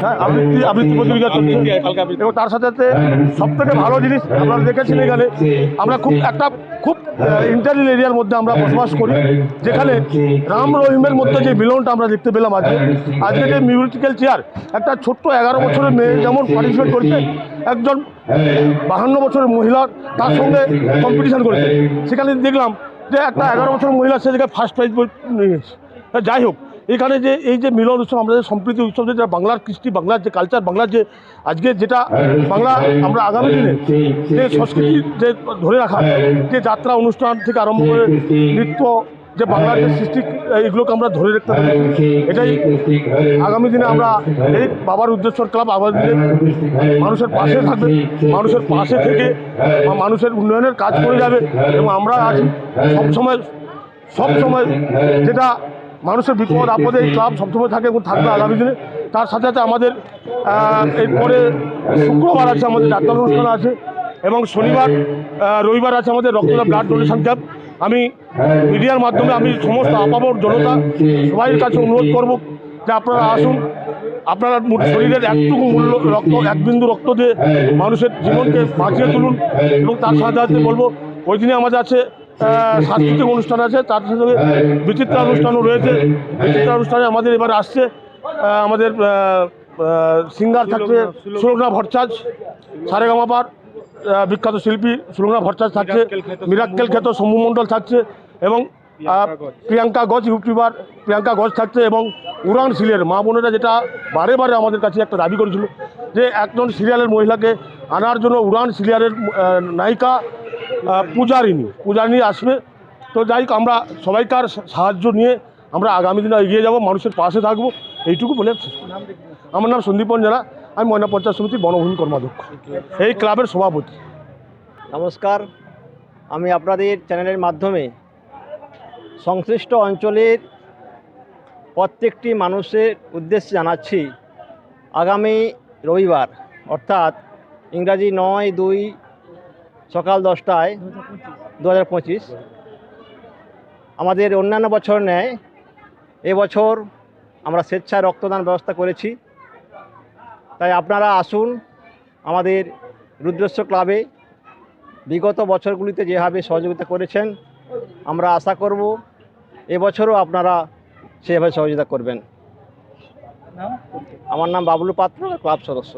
হ্যাঁ আবৃত্তি আবৃত্তি প্রতিযোগিতা চলছে এবং তার সাথে সাথে সব থেকে ভালো জিনিস আপনারা দেখেছেন এখানে আমরা খুব একটা খুব ইন্টারিয়াল এরিয়ার মধ্যে আমরা বসবাস করি যেখানে রাম রহিমের মধ্যে যে মিলনটা আমরা দেখতে পেলাম আজকে আজকে যে মিউজিক্যাল চেয়ার একটা ছোট্ট এগারো বছরের মেয়ে যেমন পার্টিসিপেট করছে একজন বাহান্ন বছরের মহিলা তার সঙ্গে কম্পিটিশন করেছে। সেখানে দেখলাম যে একটা এগারো বছরের মহিলা সে জায়গায় ফার্স্ট প্রাইজ নিয়েছে। যাই হোক এখানে যে, এই যে মিলন উৎসব আমাদের সম্প্রীতি উৎসব যেটা বাংলার কৃষ্টি, বাংলার যে কালচার বাংলার যে আজকে যেটা বাংলা আমরা আগামী দিনে যে সংস্কৃতি যে ধরে রাখা, যে যাত্রা অনুষ্ঠান থেকে আরম্ভ করে নৃত্য, যে বাংলার যে সৃষ্টি এগুলোকে আমরা ধরে রাখতে পারি। এটাই আগামী দিনে আমরা এই বাবার উদ্দেশ্যর ক্লাব দিনে মানুষের পাশে থাকবে, মানুষের পাশে থেকে মানুষের উন্নয়নের কাজ করে যাবে এবং আমরা আছি সবসময় সবসময় যেটা মানুষের বিপদ আপদে এই ক্লাব সবসময় থাকে এবং থাকবে আগামী দিনে। তার সাথে সাথে আমাদের এরপরে শুক্রবার আছে আমাদের ডাক্তার অনুষ্ঠান আছে এবং শনিবার রবিবার আছে আমাদের রক্তদান ব্লাড ডোনেশন ক্যাম্প। আমি মিডিয়ার মাধ্যমে আমি সমস্ত আপামর জনতা সবাইয়ের কাছে অনুরোধ করব যে আপনারা আসুন। আপনারা শরীরের একটুকু মূল্য রক্ত এক বিন্দু রক্ত দিয়ে মানুষের জীবনকে বাঁচিয়ে তুলুন এবং তার সাথে সাথে বলব ওই দিনে আমাদের আছে সাংস্কৃতিক অনুষ্ঠান আছে তার সাথে বিচিত্রা অনুষ্ঠানও রয়েছে। বিচিত্রা অনুষ্ঠানে আমাদের এবার আসছে আমাদের সিঙ্গার থাকছে সুলগ্না ভট্টাচ সারেগামাপার বিখ্যাত শিল্পী সুলগ্না ভট্টাচ থাকছে মিরাক্কেল খ্যাত শম্ভু মণ্ডল। থাকছে এবং প্রিয়াঙ্কা গজ। ইউটিউবার প্রিয়াঙ্কা গজ থাকছে এবং উড়ান সিরিয়াল মা বোনেরা যেটা বারে বারে আমাদের কাছে একটা দাবি করেছিল যে একজন সিরিয়ালের মহিলাকে আনার জন্য উড়ান সিরিয়ালের নায়িকা পূজারিনী পূজারিনী আসবে। তো যাই আমরা সবাইকার সাহায্য নিয়ে আমরা আগামী দিনে এগিয়ে যাব, মানুষের পাশে থাকব, এইটুকু বলে আমার নাম সন্দীপন জেলা, আমি ময়না পঞ্চায়েত সমিতির বনভূমি কর্মাধ্যক্ষ। এই ক্লাবের সভাপতি। নমস্কার, আমি আপনাদের চ্যানেলের মাধ্যমে সংশ্লিষ্ট অঞ্চলের প্রত্যেকটি মানুষের উদ্দেশ্যে জানাচ্ছি, আগামী রবিবার, অর্থাৎ ইংরাজি নয় দুই সকাল দশটায় দু হাজার পঁচিশ। আমাদের অন্যান্য বছর ন্যায় এবছর আমরা স্বেচ্ছায় রক্তদান ব্যবস্থা করেছি। তাই আপনারা আসুন আমাদের রুদ্রেশ্ব ক্লাবে। বিগত বছরগুলিতে যেভাবে সহযোগিতা করেছেন, আমরা আশা করব এবছরও আপনারা সেভাবে সহযোগিতা করবেন। আমার নাম বাবলু পাত্র, ক্লাব সদস্য।